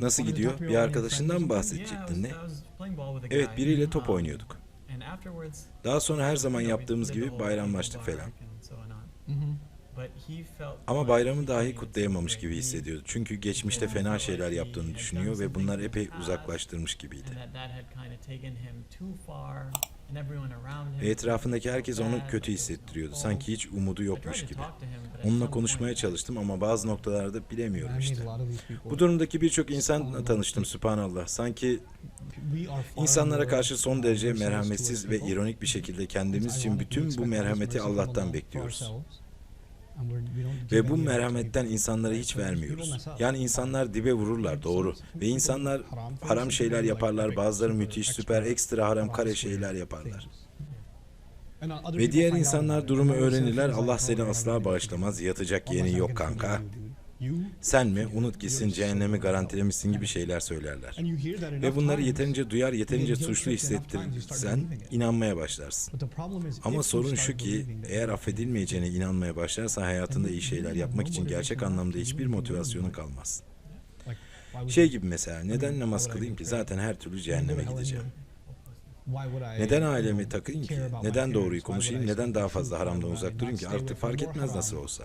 Nasıl gidiyor? Bir arkadaşından mı bahsedecektin ne? Evet biriyle top oynuyorduk. Daha sonra her zaman yaptığımız gibi bayramlaştık falan. Ama bayramı dahi kutlayamamış gibi hissediyordu. Çünkü geçmişte fena şeyler yaptığını düşünüyor ve bunlar epey uzaklaştırmış gibiydi. Ve etrafındaki herkes onu kötü hissettiriyordu. Sanki hiç umudu yokmuş gibi. Onunla konuşmaya çalıştım ama bazı noktalarda bilemiyorum işte. Bu durumdaki birçok insanla tanıştım subhanallah. Sanki insanlara karşı son derece merhametsiz ve ironik bir şekilde kendimiz için bütün bu merhameti Allah'tan bekliyoruz. Ve bu merhametten insanlara hiç vermiyoruz. Yani insanlar dibe vururlar doğru. Ve insanlar Haram şeyler yaparlar. Bazıları müthiş, süper, ekstra haram kare şeyler yaparlar. Ve diğer insanlar durumu öğrenirler. Allah "Oh, seni asla bağışlamaz. Yatacak not yok kanka. Sen mi? Unut gitsin cehennemi garantilemişsin gibi şeyler söylerler. Ve bunları yeterince duyar, yeterince suçlu hissettirirsen inanmaya başlarsın. Ama sorun şu ki eğer affedilmeyeceğine inanmaya başlarsan hayatında iyi şeyler yapmak için gerçek anlamda hiçbir motivasyonun kalmaz. Şey gibi mesela neden namaz kılayım ki zaten her türlü cehenneme gideceğim. Neden ailemi takayım ki? Neden doğruyu konuşayım? Neden daha fazla haramdan uzak durayım ki? Artık fark etmez nasıl olsa.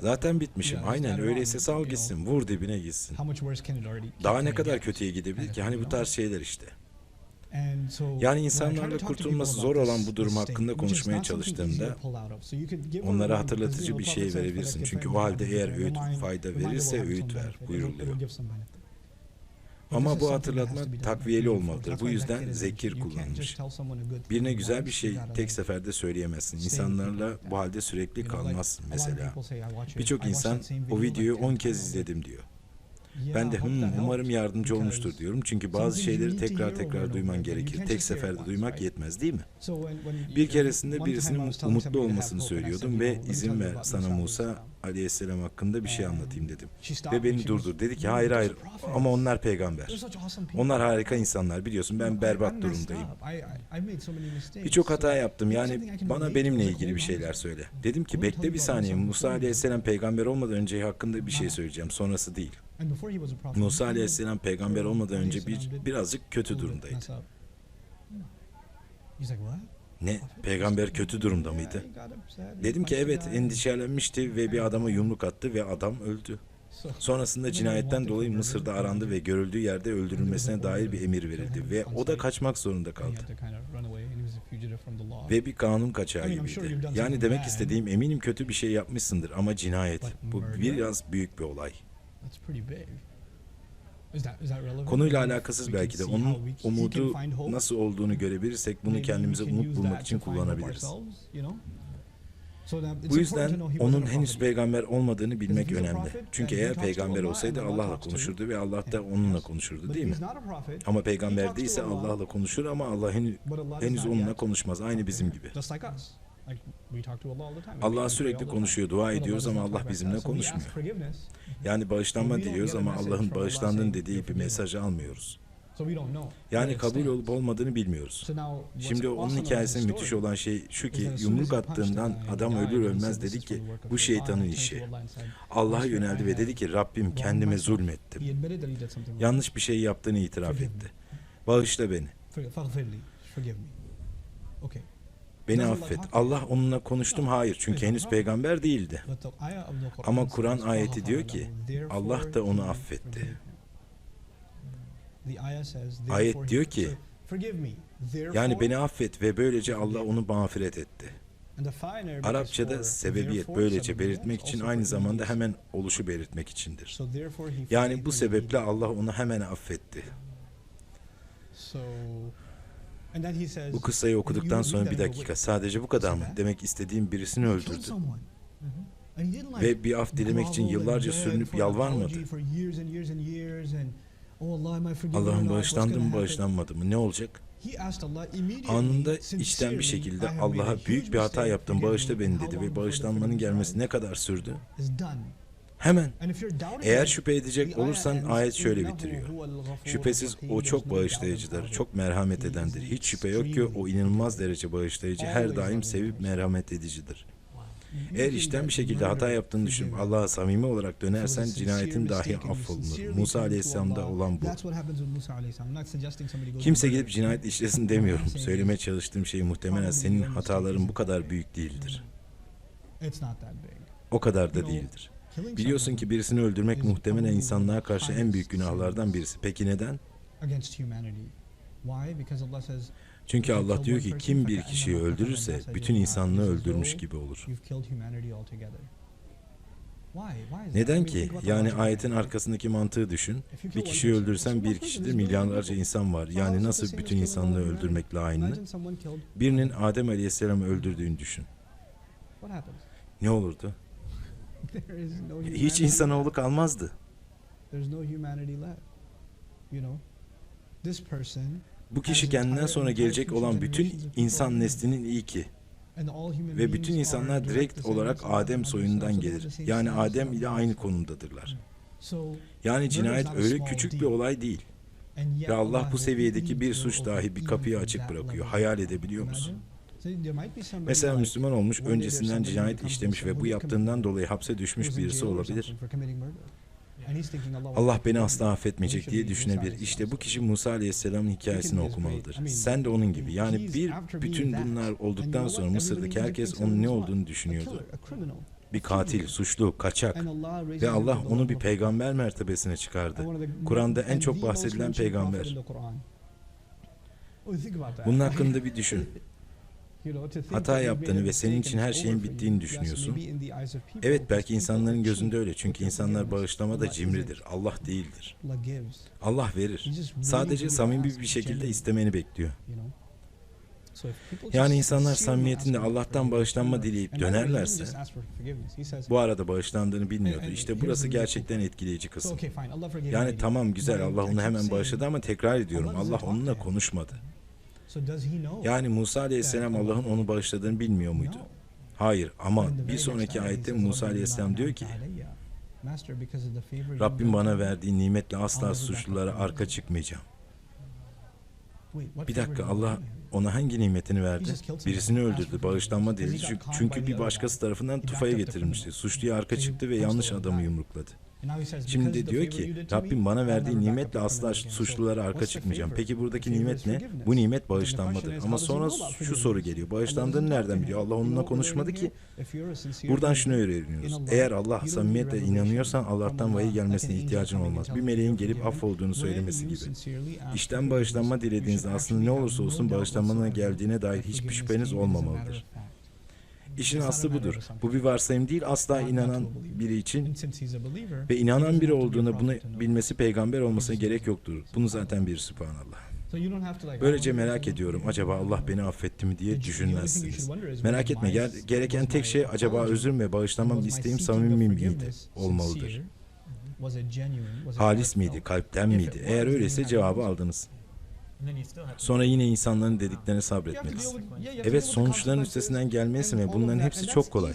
Zaten bitmişim. Aynen öyleyse sal gitsin. Vur dibine gitsin. Daha ne kadar kötüye gidebilir ki? Hani bu tarz şeyler işte. Yani insanlarla kurtulması zor olan bu durum hakkında konuşmaya çalıştığımda onlara hatırlatıcı bir şey verebilirsin. "Fadakir Çünkü o halde eğer zikra." öğüt fayda verirse öğüt ver buyuruluyor. Ama bu hatırlatma takviyeli olmalıdır. Bu yüzden zekir good Birine güzel bir şey tek seferde söyleyemezsin. İnsanlarla bu halde sürekli kalmazsın mesela. people say, "I watch your- I Birçok insan o video videoyu like 10 ten kez times." izledim diyor. Ben de "Hmm, umarım yardımcı olmuştur diyorum. Çünkü bazı şeyleri tekrar tekrar duyman gerekir. Tek seferde duymak yetmez değil mi? Bir keresinde birisinin umutlu olmasını söylüyordum "You ve izin ver sana Musa aleyhisselam." hakkında bir şey anlatayım dedim. Ve beni durdur. Dedi ki "Dude, hayır hayır ama onlar peygamber. such awesome people." Onlar harika insanlar biliyorsun ben berbat durumdayım. Birçok hata yaptım yani bana benimle ilgili bir şeyler söyle. Dedim ki bekle bir saniye Musa. aleyhisselam peygamber olmadan önce hakkında bir şey söyleyeceğim sonrası değil. Musa aleyhisselam peygamber olmadan önce bir birazcık kötü durumdaydı. Ne? Peygamber kötü durumda mıydı? Dedim ki evet endişelenmişti ve bir adama yumruk attı ve adam öldü. So- Sonrasında cinayetten dolayı Mısır'da arandı ve görüldüğü yerde öldürülmesine dair bir emir verildi ve o da kaçmak zorunda kaldı. Ve bir kanun kaçağı gibiydi. Yani demek istediğim eminim kötü bir şey yapmışsındır ama cinayet. Bu biraz büyük bir olay. That's pretty big. Is that, is that relevant? Konuyla alakasız belki de onun umudu nasıl olduğunu görebilirsek bunu kendimize umut bulmak için kullanabiliriz. Bu yüzden onun henüz peygamber olmadığını bilmek önemli. Çünkü eğer peygamber olsaydı Allah'la konuşurdu ve Allah da onunla konuşurdu değil mi? Ama peygamber değilse Allah, Allah'la konuşur ama Allah henüz, onunla konuşmaz. Aynı bizim gibi. Just like us. Like we talk to Allah all the time. We Allah pray all sürekli konuşuyor, dua ediyoruz ama Allah bizimle konuşmuyor. Yani bağışlanma diliyoruz ama Allah'ın bağışlandın dediği "You're bir forgiven." mesajı almıyoruz. Yani kabul olup olmadığını bilmiyoruz. Şimdi onun hikayesinin müthiş olan şey şu ki yumruk attığından adam ölür ölmez dedi "This is ki bu Allah," şeytanın işi. Allah'a "Master, yöneldi ve dedi ki Rabbim kendime myself." zulmettim. Yanlış bir şey yaptığını itiraf etti. Bağışla beni. Okay. Beni affet. Allah onunla konuştum. Hayır çünkü henüz peygamber değildi. Ama Kur'an ayeti "Faghfara diyor ki Allah da onu affetti. forgave him." The ayah says, Ayet "Therefore he- diyor ki. Yani beni affet ve böylece Allah onu mağfiret etti. Arapçada sebebiyet böylece belirtmek için aynı zamanda hemen oluşu belirtmek içindir. Yani bu sebeple. Allah onu hemen affetti. Bu kıssayı okuduktan sonra bir dakika sadece bu kadar mı? Demek istediğim birisini "Wait, he killed öldürdü. someone." And he didn't like Ve bir af dilemek için yıllarca sürünüp yalvarmadı. "Oh Allah'ım bağışlandı mı happen?" bağışlanmadı mı ne olacak? Anında içten bir şekilde "I have made a Allah'a büyük bir hata yaptım bağışla me." beni dedi ve bağışlanmanın gelmesi ne kadar sürdü? Hemen. Eğer şüphe edecek olursan ayet şöyle "İnnehu bitiriyor. Şüphesiz rahim." o çok bağışlayıcıdır, çok merhamet edendir. Hiç şüphe yok ki o inanılmaz derece bağışlayıcı, her daim sevip merhamet edicidir. Eğer işten bir şekilde hata yaptığını düşünüp Allah'a samimi olarak dönersen cinayetin dahi affolunur. Musa Aleyhisselam'da olan bu. Kimse gidip cinayet işlesin demiyorum. Söylemeye çalıştığım şey muhtemelen senin hataların bu kadar büyük değildir. O kadar da değildir. Biliyorsun ki birisini öldürmek muhtemelen insanlığa karşı en büyük günahlardan birisi. Peki neden? Çünkü Allah diyor ki kim bir kişiyi öldürürse bütün insanlığı öldürmüş gibi olur. Neden ki? Yani ayetin arkasındaki mantığı düşün. Bir kişiyi öldürsen bir kişidir, milyarlarca insan var. Yani nasıl bütün insanlığı öldürmekle aynı? Birinin Adem Aleyhisselam'ı öldürdüğünü düşün. Ne olurdu? Hiç insanoğlu kalmazdı. Bu kişi kendinden sonra gelecek olan bütün insan neslinin ilki ve bütün insanlar direkt olarak Adem soyundan gelir. Yani Adem ile aynı konumdadırlar. Yani cinayet öyle küçük bir olay değil. Ve Allah bu seviyedeki bir suç dahi bir kapıyı açık bırakıyor. Hayal edebiliyor musun? Mesela Müslüman olmuş, öncesinden cinayet işlemiş ve bu yaptığından dolayı hapse düşmüş birisi olabilir. Allah beni asla affetmeyecek diye düşünebilir. İşte bu kişi Musa Aleyhisselam'ın hikayesini okumalıdır. Sen de onun gibi. Yani bir bütün bunlar olduktan sonra Mısır'daki herkes onun ne olduğunu düşünüyordu. Bir katil, suçlu, kaçak. Ve Allah onu bir peygamber mertebesine çıkardı. Kur'an'da en çok bahsedilen peygamber. Bunun hakkında bir düşün. Hata yaptığını ve senin için her şeyin bittiğini düşünüyorsun. Evet belki insanların gözünde öyle çünkü insanlar bağışlamada cimridir. Allah değildir. Allah verir. Sadece samimi bir şekilde istemeni bekliyor. Yani insanlar samimiyetinde Allah'tan bağışlanma dileyip dönerlerse bu arada bağışlandığını bilmiyordu. İşte burası gerçekten etkileyici kısım. Yani tamam güzel Allah onu hemen bağışladı ama tekrar ediyorum Allah onunla konuşmadı. Yani Musa Aleyhisselam Allah'ın onu bağışladığını bilmiyor muydu? Hayır ama bir sonraki ayette Musa Aleyhisselam diyor ki Rabbim bana verdiği nimetle asla suçlulara arka çıkmayacağım. Bir dakika Allah ona hangi nimetini verdi? Birisini öldürdü, bağışlanma çünkü, çünkü bir başkası tarafından tufaya getirilmişti. Suçluya arka çıktı ve yanlış adamı yumrukladı. Şimdi diyor ki Rabbim bana verdiği nimetle asla suçlulara arka çıkmayacağım. Peki buradaki nimet ne? Bu nimet bağışlanmadır. Ama sonra şu soru geliyor. Bağışlandığını nereden biliyor? Allah onunla konuşmadı ki. Buradan şunu öğreniyoruz. Eğer Allah samimiyetle inanıyorsan Allah'tan vahiy gelmesine ihtiyacın olmaz. Bir meleğin gelip affolduğunu söylemesi gibi. İşten bağışlanma dilediğinizde aslında ne olursa olsun bağışlanmanın geldiğine dair hiçbir şüpheniz olmamalıdır. İşin aslı budur. Bu bir varsayım değil, asla inanan biri için ve inanan biri olduğuna bunu bilmesi peygamber olmasına gerek yoktur. Bunu zaten bir sübhanallah. Böylece merak ediyorum, acaba Allah beni affetti mi diye düşünmezsiniz. Merak etme, ger- gereken tek şey acaba özür ve bağışlamam isteğim samimi miydi? Olmalıdır. Halis miydi, kalpten miydi? Eğer öyleyse cevabı aldınız. Sonra yine insanların dediklerine sabretmelisin. Evet sonuçların üstesinden gelmelisin ve bunların hepsi çok kolay.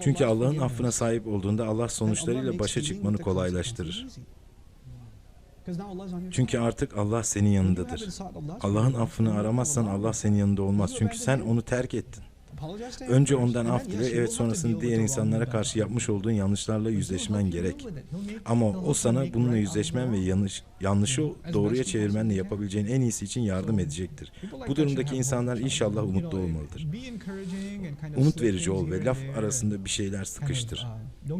Çünkü Allah'ın affına sahip olduğunda Allah sonuçlarıyla başa çıkmanı kolaylaştırır. Çünkü artık Allah senin yanındadır. Allah'ın affını aramazsan Allah senin yanında olmaz. Çünkü sen onu terk ettin. Önce ondan af dile, evet sonrasında diğer insanlara karşı yapmış olduğun yanlışlarla yüzleşmen gerek. Ama o sana bununla yüzleşmen ve yanlış, yanlışı doğruya çevirmenle yapabileceğin en iyisi için yardım edecektir. Bu durumdaki insanlar inşallah umutlu olmalıdır. Umut verici ol ve laf arasında bir şeyler sıkıştır.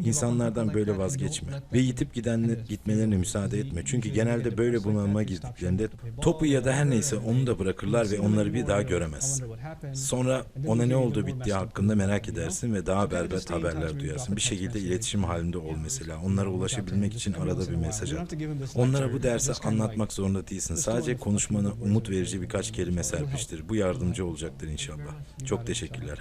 İnsanlardan böyle vazgeçme. Ve yitip gidenler, gitmelerine müsaade etme. Çünkü genelde böyle bunalıma girdiklerinde topu ya da her neyse onu da bırakırlar ve onları bir daha göremezsin. Sonra ona ne olduğu bittiği hakkında merak edersin ve daha berbat haberler duyarsın. Bir şekilde iletişim halinde ol mesela. Onlara ulaşabilmek için arada bir mesaj at. Onlara bu dersi anlatmak zorunda değilsin. Sadece konuşmana umut verici birkaç kelime serpiştir. Bu yardımcı olacaktır inşallah. Çok teşekkürler.